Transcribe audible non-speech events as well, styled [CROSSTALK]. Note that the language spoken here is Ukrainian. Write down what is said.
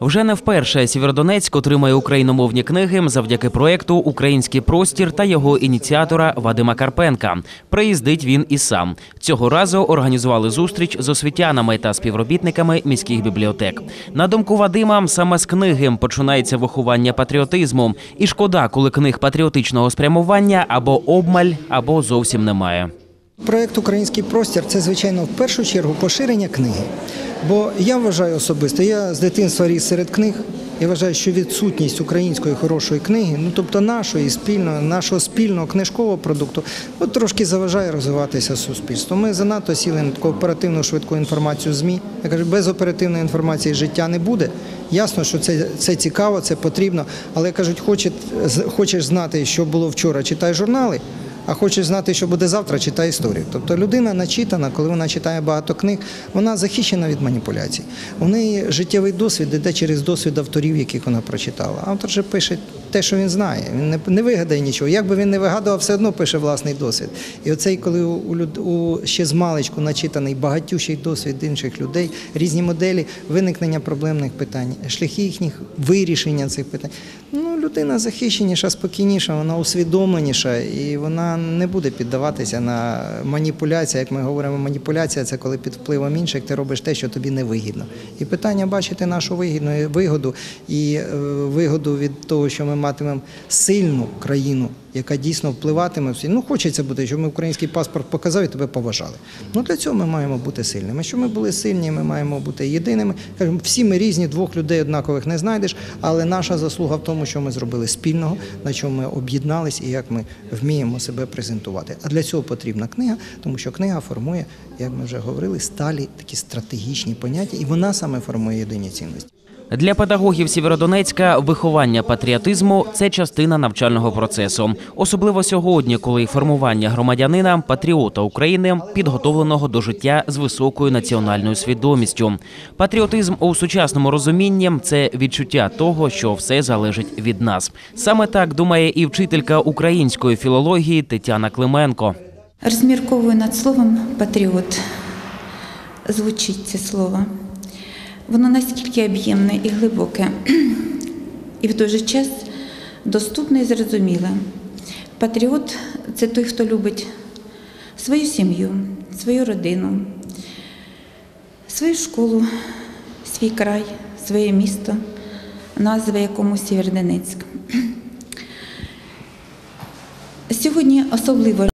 Вже не вперше Сєвєродонецьк отримає україномовні книги завдяки проекту Український простір та його ініціатора Вадима Карпенка. Приїздить він і сам. Цього разу організували зустріч з освітянами та співробітниками міських бібліотек. На думку Вадима, саме з книги починається виховання патріотизму. І шкода, коли книг патріотичного спрямування або обмаль, або зовсім немає. Проект Український простір це, звичайно, в першу чергу поширення книги. Бо я вважаю особисто, я з дитинства ріс серед книг. Я вважаю, що відсутність української хорошої книги, ну тобто нашої спільного, нашого спільного книжкового продукту, от трошки заважає розвиватися суспільству. Ми занадто сіли на таку оперативну швидку інформацію ЗМІ. Я кажу, без оперативної інформації життя не буде. Ясно, що це, це цікаво, це потрібно, але кажуть, хоче, хочеш знати, що було вчора, читай журнали. А хочеш знати, що буде завтра, читай історію. Тобто людина начитана, коли вона читає багато книг, вона захищена від маніпуляцій. У неї життєвий досвід іде через досвід авторів, яких вона прочитала. Автор же пише те, що він знає. Він не, не вигадає нічого. Як би він не вигадував, все одно пише власний досвід. І оцей, коли у, у, у ще з маличку начитаний багатющий досвід інших людей, різні моделі виникнення проблемних питань, шляхи їхніх вирішення цих питань. Ну, людина захищеніша, спокійніша, вона усвідомленіша і вона не буде піддаватися на маніпуляції. Як ми говоримо, маніпуляція це коли під впливом інших ти робиш те, що тобі не вигідно. І питання бачити нашу вигідну вигоду і е, вигоду від того, що ми матимемо сильну країну. Яка дійсно впливатиме всі. Ну, хочеться бути, щоб ми український паспорт показав і тебе поважали. Ну для цього ми маємо бути сильними. Щоб ми були сильні, ми маємо бути єдиними. Кажемо, всі ми різні, двох людей однакових не знайдеш, але наша заслуга в тому, що ми зробили спільного, на чому ми об'єднались і як ми вміємо себе презентувати. А для цього потрібна книга, тому що книга формує, як ми вже говорили, сталі такі стратегічні поняття, і вона саме формує єдині цінності. Для педагогів Сєвєродонецька виховання патріотизму це частина навчального процесу, особливо сьогодні, коли формування громадянина патріота України підготовленого до життя з високою національною свідомістю. Патріотизм у сучасному розумінні це відчуття того, що все залежить від нас. Саме так думає і вчителька української філології Тетяна Клименко. Розмірковую над словом патріот. Звучить це слово. Воно настільки об'ємне і глибоке, [CLEARS THROAT] і в той же час доступне і зрозуміле. Патріот це той, хто любить свою сім'ю, свою родину, свою школу, свій край, своє місто, назва якому Сєвєродонецьк. [CLEARS THROAT] Сьогодні особливо